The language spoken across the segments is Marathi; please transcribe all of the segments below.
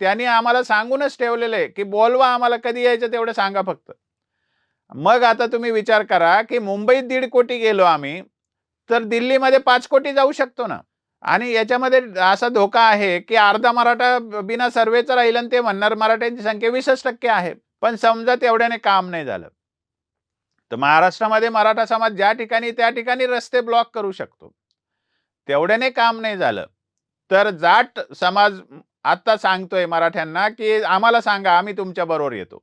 त्यांनी आम्हाला सांगूनच ठेवलेलं आहे की बोलवा आम्हाला कधी यायचं तेवढं सांगा फक्त. मग आता तुम्ही विचार करा की मुंबईत दीड कोटी गेलो आम्ही तर दिल्लीमध्ये पाच कोटी जाऊ शकतो ना? आणि याच्यामध्ये असा धोका आहे की अर्धा मराठा बिना सर्वेचं राहील आणि ते म्हणणार मराठ्यांची संख्या वीसच टक्के आहे. पण समजा तेवढ्याने काम नाही झालं. तर महाराष्ट्रामध्ये मराठा समाज ज्या ठिकाणी त्या ठिकाणी रस्ते ब्लॉक करू शकतो. तेवढ्याने काम नाही झालं. तर जाट समाज आत्ता सांगतोय मराठ्यांना की आम्हाला सांगा आम्ही तुमच्या बरोबर येतो.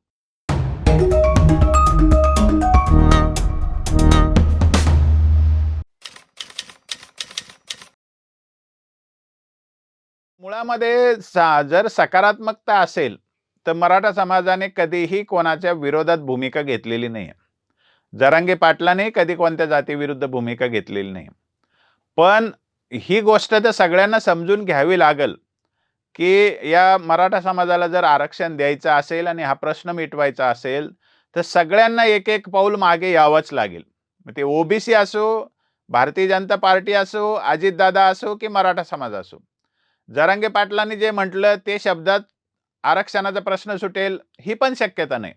मुळामध्ये जर सकारात्मकता असेल तर मराठा समाजाने कधीही कोणाच्या विरोधात भूमिका घेतलेली नाही जरांगे पाटलाने कधी कोणत्या जातीविरुद्ध भूमिका घेतलेली नाही पण ही गोष्ट तर सगळ्यांना समजून घ्यावी लागल. की या मराठा समाजाला जर आरक्षण द्यायचं असेल आणि हा प्रश्न मिटवायचा असेल तर सगळ्यांना एक एक पाऊल मागे यावंच लागेल. मग ते ओबीसी असो भारतीय जनता पार्टी असो अजितदादा असो की मराठा समाज असो. जरांगे पाटलांनी जे म्हटलं ते शब्दात आरक्षणाचा प्रश्न सुटेल ही पण शक्यता नाही.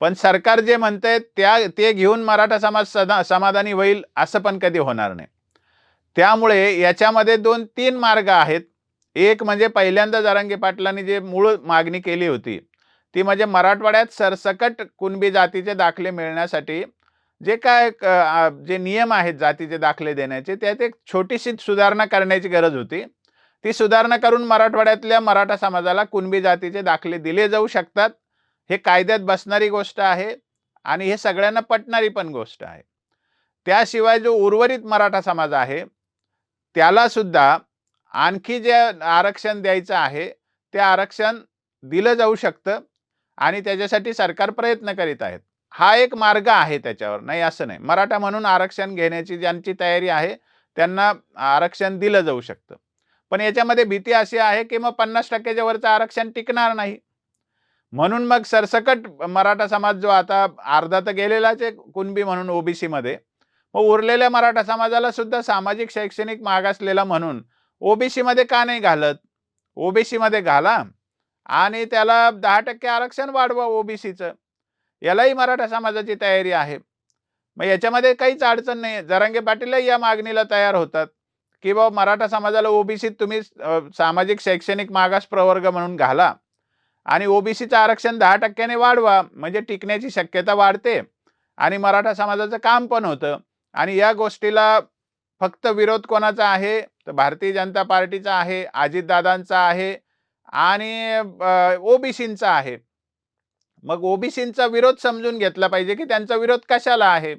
पण सरकार जे म्हणतंय त्या ते घेऊन मराठा समाज सदा समाधानी होईल असं पण कधी होणार नाही. त्यामुळे याच्यामध्ये दोन तीन मार्ग आहेत. एक म्हणजे पहिल्यांदा जारंगी पाटलांनी जे मूळ मागणी केली होती ती म्हणजे मराठवाड्यात सरसकट कुणबी जातीचे दाखले मिळण्यासाठी जे काय जे नियम आहेत जातीचे दाखले देण्याचे त्यात एक छोटीशी सुधारणा करण्याची गरज होती. ती सुधारणा करून मराठवाड्यातल्या मराठा समाजाला कुणबी जातीचे दाखले दिले जाऊ शकतात हे कायद्यात बसणारी गोष्ट आहे आणि हे सगळ्यांना पटणारी पण गोष्ट आहे. त्याशिवाय जो उर्वरित मराठा समाज आहे त्याला सुद्धा आणखी जे आरक्षण द्यायचं आहे ते आरक्षण दिलं जाऊ शकतं आणि त्याच्यासाठी सरकार प्रयत्न करीत आहेत. हा एक मार्ग आहे त्याच्यावर नाही असं नाही. मराठा म्हणून आरक्षण घेण्याची ज्यांची तयारी आहे त्यांना आरक्षण दिलं जाऊ शकतं. पण याच्यामध्ये भीती अशी आहे की मग पन्नास टक्क्याच्या वरचं आरक्षण टिकणार नाही. म्हणून मग सरसकट मराठा समाज जो आता अर्धा तर गेलेलाच आहे कुणबी म्हणून ओबीसीमध्ये मग उरलेल्या मराठा समाजाला सुद्धा सामाजिक शैक्षणिक मागासलेला म्हणून ओबीसी मध्ये का नाही घालत? ओबीसी मध्ये घाला. आणि त्याला दहा टक्के आरक्षण वाढवा ओबीसीचं. यालाही मराठा समाजाची तयारी आहे. मग याच्यामध्ये काहीच अडचण नाही जरांगे पाटीलही या मागणीला तयार होतात. की बाबा मराठा समाजाला ओबीसीत तुम्ही सामाजिक शैक्षणिक मागास प्रवर्ग म्हणून घाला. आणि ओबीसीचं आरक्षण दहा टक्क्याने वाढवा. म्हणजे टिकण्याची शक्यता वाढते. आणि मराठा समाजाचं काम पण होतं. आणि या गोष्टीला फक्त विरोध कोणाचा आहे? तर भारतीय जनता पार्टीचा आहे अजितदादांचा आहे आणि ओबीसींचा आहे. मग ओबीसींचा विरोध समजून घेतला पाहिजे की त्यांचा विरोध कशाला आहे?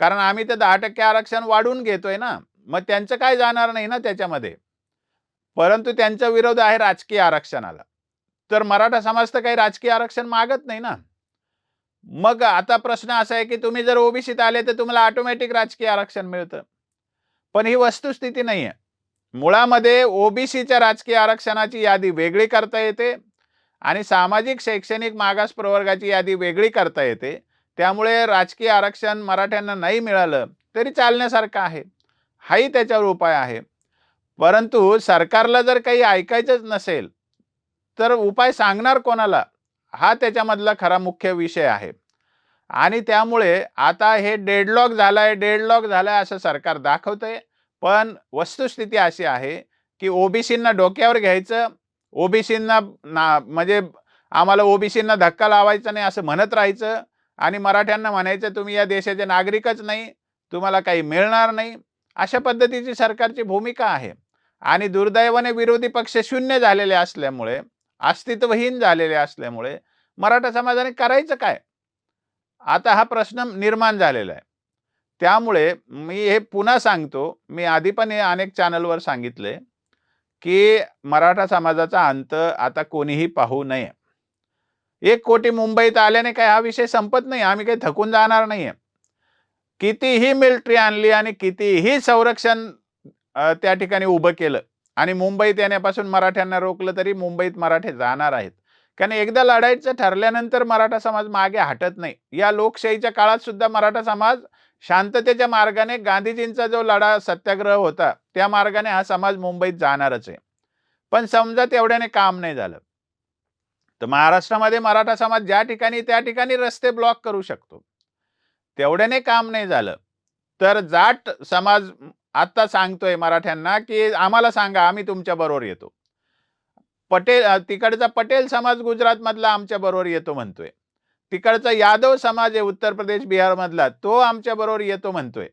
कारण आम्ही तर दहा टक्के आरक्षण वाढवून घेतोय ना मग त्यांचं काय जाणार नाही ना त्याच्यामध्ये? परंतु त्यांचा विरोध आहे राजकीय आरक्षणाला. तर मराठा समाज तर काही राजकीय आरक्षण मागत नाही ना. मग आता प्रश्न असा आहे की तुम्ही जर ओबीसीत आले तर तुम्हाला ऑटोमॅटिक राजकीय आरक्षण मिळतं. पण ही वस्तुस्थिती नाही आहे मुळामध्ये ओबीसीच्या राजकीय आरक्षणाची यादी वेगळी करता येते आणि सामाजिक शैक्षणिक मागास प्रवर्गाची यादी वेगळी करता येते. त्यामुळे राजकीय आरक्षण मराठ्यांना नाही मिळालं तरी चालण्यासारखं आहे. हाही त्याच्यावर उपाय आहे. परंतु सरकारला जर काही ऐकायचंच नसेल तर उपाय सांगणार कोणाला? हा त्याच्यामधला खरा मुख्य विषय आहे. आणि त्यामुळे आता हे डेडलॉक झालाय डेडलॉक झालाय असं सरकार दाखवतंय. पण वस्तुस्थिती अशी आहे की ओबीसींना डोक्यावर घ्यायचं ओबीसींना ना म्हणजे आम्हाला ओबीसींना धक्का लावायचा नाही असं म्हणत राहायचं आणि मराठ्यांना म्हणायचं तुम्ही या देशाचे नागरिकच नाही तुम्हाला काही मिळणार नाही. अशा पद्धतीची सरकारची भूमिका आहे. आणि दुर्दैवाने विरोधी पक्ष शून्य झालेले असल्यामुळे अस्तित्वहीन झालेले असल्यामुळे मराठा समाजाने करायचं काय? आता हा प्रश्न निर्माण झालेला आहे. त्यामुळे मी हे पुन्हा सांगतो. मी आधी पण हे अनेक चॅनलवर सांगितले की मराठा समाजाचा अंत आता कोणीही पाहू नये. एक कोटी मुंबईत आल्याने काय हा विषय संपत नाही. आम्ही काही थकून जाणार नाहीये. कितीही मिलिटरी आणली आणि कितीही संरक्षण त्या ठिकाणी उभं केलं आणि मुंबईत येण्यापासून मराठ्यांना रोखलं तरी मुंबईत मराठे जाणार आहेत. कारण एकदा लढायचं ठरल्यानंतर मराठा समाज मागे हटत नाही. या लोकशाहीच्या काळात सुद्धा मराठा समाज शांततेच्या मार्गाने गांधीजींचा जो लढा सत्याग्रह होता त्या मार्गाने हा समाज मुंबईत जाणारच आहे. पण समजा तेवढ्याने काम नाही झालं. तर महाराष्ट्रामध्ये मराठा समाज ज्या ठिकाणी त्या ठिकाणी रस्ते ब्लॉक करू शकतो. तेवढ्याने काम नाही झालं. तर जाट समाज आता सांगतोय मराठ्यांना की आम्हाला सांगा आम्ही तुमच्या बरोबर येतो. पटेल तिकडचा पटेल समाज गुजरातमधला आमच्याबरोबर आमच्या बरोबर येतो म्हणतोय. तिकडचा यादव समाज आहे उत्तर प्रदेश बिहारमधला तो आमच्या बरोबर येतो म्हणतोय.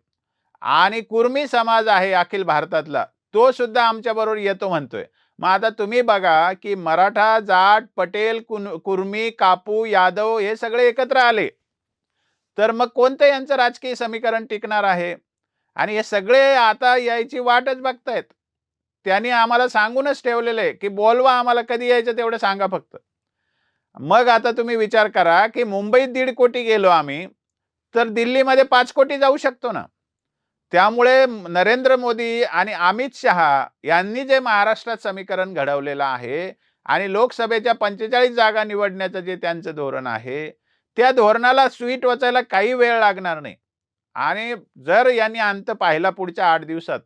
आणि कुर्मी समाज आहे अखिल भारतातला तो सुद्धा आमच्या बरोबर येतो म्हणतोय. मग आता तुम्ही बघा की मराठा जाट पटेल कुन कुर्मी कापू यादव हे सगळे एकत्र आले. तर मग कोणतं यांचं राजकीय समीकरण टिकणार आहे? आणि हे सगळे आता यायची वाटच बघतायत. त्यांनी आम्हाला सांगूनच ठेवलेलं आहे की बोलवा आम्हाला कधी यायचं तेवढं सांगा फक्त. मग आता तुम्ही विचार करा की मुंबईत दीड कोटी गेलो आम्ही तर दिल्लीमध्ये पाच कोटी जाऊ शकतो ना? त्यामुळे नरेंद्र मोदी आणि अमित शहा यांनी जे महाराष्ट्रात समीकरण घडवलेलं आहे आणि लोकसभेच्या पंचेचाळीस जागा निवडण्याचं जे त्यांचं धोरण आहे त्या धोरणाला स्वीट वाचायला काही वेळ लागणार नाही. आणि जर यांनी अंत पाहिला पुढच्या आठ दिवसात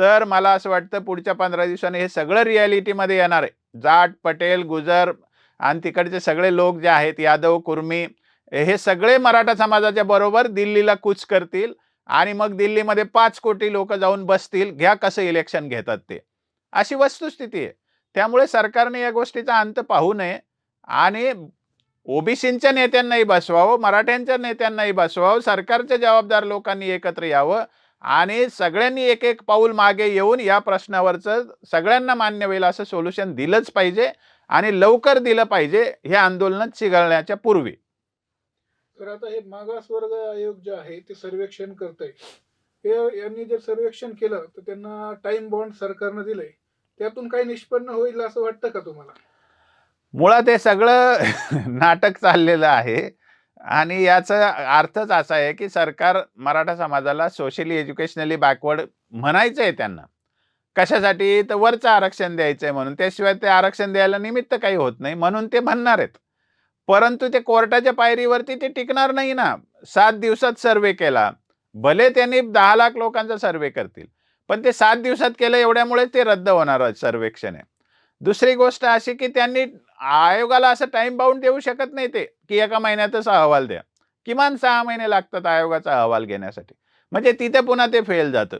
तर मला असं वाटतं पुढच्या पंधरा दिवसांनी हे सगळं रियालिटीमध्ये येणार आहे. जाट पटेल गुजर आणि तिकडचे सगळे लोक जे आहेत यादव कुर्मी हे सगळे मराठा समाजाच्या बरोबर दिल्लीला कूच करतील आणि मग दिल्लीमध्ये पाच कोटी लोक जाऊन बसतील. घ्या कसं इलेक्शन घेतात ते. अशी वस्तुस्थिती आहे. त्यामुळे सरकारने या गोष्टीचा अंत पाहू नये आणि ओबीसींच्या नेत्यांनाही बसवावं मराठ्यांच्या नेत्यांनाही बसवावं सरकारच्या जबाबदार लोकांनी एकत्र यावं. आणि सगळ्यांनी एक एक पाऊल मागे येऊन या प्रश्नावरचं सगळ्यांना मान्य होईल असं सोल्युशन दिलंच पाहिजे आणि लवकर दिलं पाहिजे हे आंदोलन चिघळण्याच्या पूर्वी. तर आता हे मागासवर्ग आयोग जे आहे ते सर्वेक्षण करत आहे हे यांनी जर सर्वेक्षण केलं तर त्यांना टाइम बॉन्ड सरकारनं दिलंय. त्यातून काही निष्पन्न होईल असं वाटतं का तुम्हाला? मुळात हे सगळं नाटक चाललेलं आहे. आणि याचा अर्थच असा आहे की सरकार मराठा समाजाला सोशली एज्युकेशनली बॅकवर्ड म्हणायचं आहे त्यांना. कशासाठी? तर वरचं आरक्षण द्यायचं आहे म्हणून. त्याशिवाय ते आरक्षण द्यायला निमित्त काही होत नाही म्हणून ते म्हणणार आहेत. परंतु ते कोर्टाच्या पायरीवरती ते टिकणार नाही ना. सात दिवसात सर्वे केला. भले त्यांनी दहा लाख लोकांचा सर्वे करतील. पण ते सात दिवसात केलं एवढ्यामुळे ते रद्द होणार सर्वेक्षण. आहे दुसरी गोष्ट अशी की त्यांनी आयोगाला असं टाइम बाउंड देऊ शकत नाही ते की एका महिन्यातच अहवाल द्या. किमान सहा महिने लागतात आयोगाचा अहवाल घेण्यासाठी. म्हणजे तिथे पुन्हा ते फेल जातं.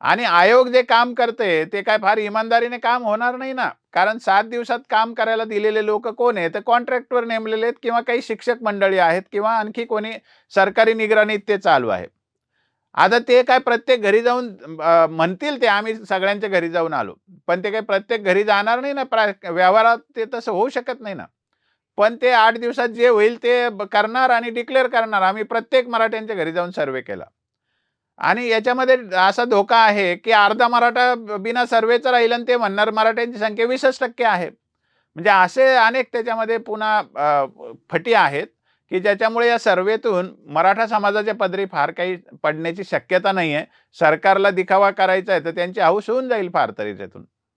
आणि आयोग जे काम करते ते काय फार इमानदारीने काम होणार नाही ना. कारण सात दिवसात काम करायला दिलेले लोक कोण आहेत तर कॉन्ट्रॅक्टवर नेमलेले आहेत किंवा काही शिक्षक मंडळी आहेत किंवा आणखी कोणी सरकारी निगराणीत ते चालू आहे. आता ते काय प्रत्येक घरी जाऊन म्हणतील ते आम्ही सगळ्यांच्या घरी जाऊन आलो. पण ते काही प्रत्येक घरी जाणार नाही ना प्रा व्यवहारात ते तसं होऊ शकत नाही ना. पण ते आठ दिवसात जे होईल ते करणार आणि डिक्लेअर करणार. आम्ही प्रत्येक मराठ्यांच्या घरी जाऊन सर्वे केला. आणि याच्यामध्ये असा धोका आहे की अर्धा मराठा बिना सर्वेचा राहील आणि ते म्हणणार मराठ्यांची संख्या वीसच टक्के आहे. म्हणजे असे अनेक त्याच्यामध्ये पुन्हा फटी आहेत. की ज्याच्यामुळे या सर्वेतून मराठा समाजाच्या पदरी फार काही पडण्याची शक्यता नाही आहे सरकारला दिखावा करायचा आहे तर त्यांची हाऊस होऊन जाईल फार तरी त्यातून